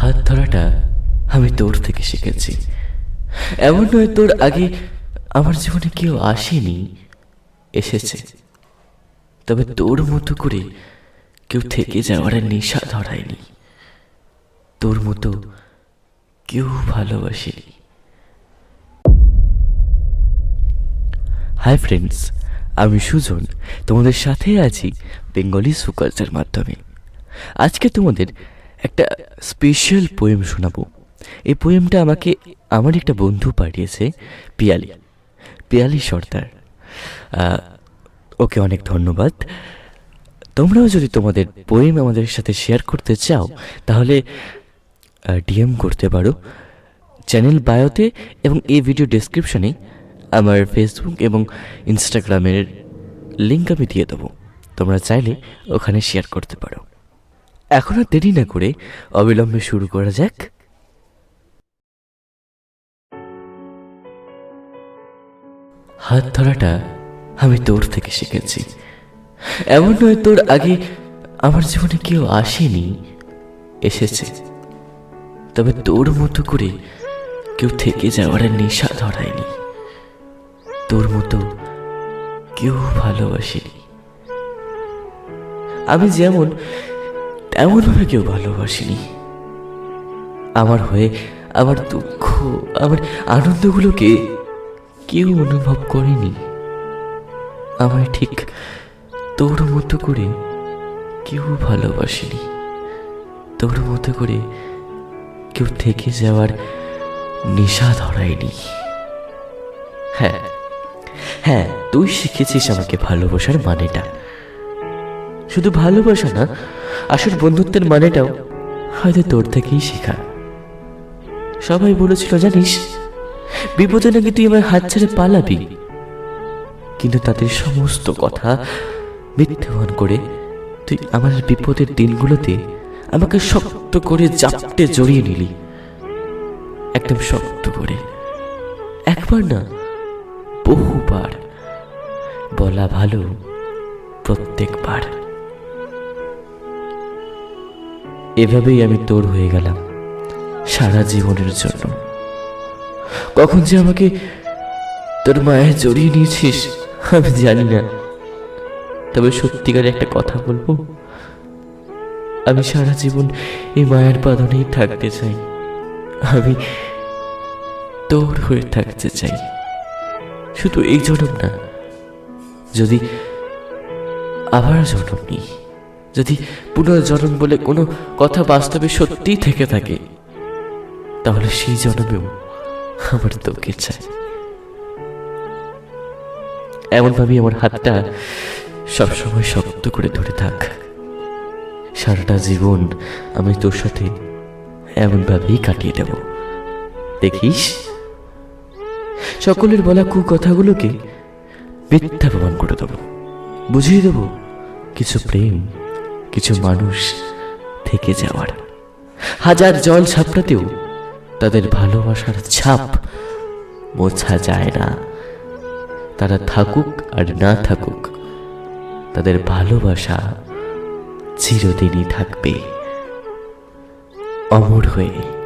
হাত ধরাটা আমি তোর থেকে শিখেছি। এমন নয় তোর আগে আমার জীবনে কেউ আসেনি, এসেছে। তবে তোর মতো করে কেউ থেকে যাওয়ার নেশা ধরায়নি। তোর মতো কেউ ভালোবাসেনি। হাই ফ্রেন্ডস, আমি সুজন। তোমাদের সাথে আছি বেঙ্গলি সুকালচার মাধ্যমে। আজকে তোমাদের একটা স্পেশাল পোয়েম শোনাবো। এই পোয়েমটা আমাকে আমার একটা বন্ধু পাঠিয়েছে, পিয়ালি। পিয়ালি সর্দার। ওকে অনেক ধন্যবাদ। তোমরাও যদি তোমাদের পোয়েম আমাদের সাথে শেয়ার করতে চাও, তাহলে ডিএম করতে পারো। চ্যানেল বায়োতে এবং এই ভিডিও ডেসক্রিপশনে আমার ফেসবুক এবং ইনস্টাগ্রামের লিঙ্ক আমি দিয়ে দেবো। তোমরা চাইলে ওখানে শেয়ার করতে পারো। এখন আর দেরি না করে অবিলম্বে শুরু করা যাক। হাত ধরাটা আমি তোর থেকে শিখেছি। এমন নয় তোর আগে আমার জীবনে কেউ আসেনি, এসেছে। তবে তোর মতো করে কেউ থেকে যাওয়ার নেশা ধরায়নি। তোর মতো কেউ ভালোবাসেনি। আমি যেমন তেমনভাবে কেউ ভালোবাসিনি। আমার হয়ে আমার দুঃখ, আমার আনন্দগুলোকে কেউ অনুভব করেনি। আমায় ঠিক তোর মতো করে কেউ ভালোবাসেনি। তোর মতো করে কেউ থেকে যাওয়ার নেশা ধরায়নি। হ্যাঁ হ্যাঁ তুই শিখেছিস আমাকে ভালোবাসার মানেটা। শুধু ভালোবাসা না আসল বন্ধুত্বের মানেটাও হয়তো তোর থেকেই শেখা। সবাই বলেছিল, জানিস, বিপদে নাকি তুই আমার হাত ছেড়ে পালাবি? কিন্তু তাদের সমস্ত কথা মিথ্যে করে তুই আমার বিপদের দিনগুলোতে আমাকে শক্ত করে জাপটে জড়িয়ে নিলি। একদম শক্ত করে। একবার না, বহুবার। বলা ভালো প্রত্যেকবার। এভাবেই আমি তোর হয়ে গেলাম সারা জীবনের জন্য। কখন যে আমাকে তোর মায়ের জড়িয়ে নিয়েছিস, আমি জানি না। তবে সত্যিকার একটা কথা বলব, আমি সারা জীবন এই মায়ের বাঁধনেই থাকতে চাই। আমি তোর হয়ে থাকতে চাই। শুধু এই জন্ম না, যদি আবার জন্ম নিই। যদি পুনর্জন্ম বলে কোনো কথা বাস্তবে সত্যিই থেকে থাকে, তাহলে সেই জন্মেও আমার তোকে চাই এমনভাবেই আমার হাতটা সবসময় শক্ত করে ধরে থাক। সারাটা জীবন আমি তোর সাথে এমনভাবেই কাটিয়ে দেব। দেখিস? সকলের বলা কু কথাগুলোকে মিথ্যা প্রমাণ করে দেবো। বুঝিয়ে দেবো, কিছু প্রেম কিছু মানুষ থেকে যাওয়ার। হাজার জল ছাপড়াতেও তাদের ভালোবাসার ছাপ মোছা যায় না। তারা থাকুক আর না থাকুক, তাদের ভালোবাসা চিরদিনই থাকবে। অমর হয়ে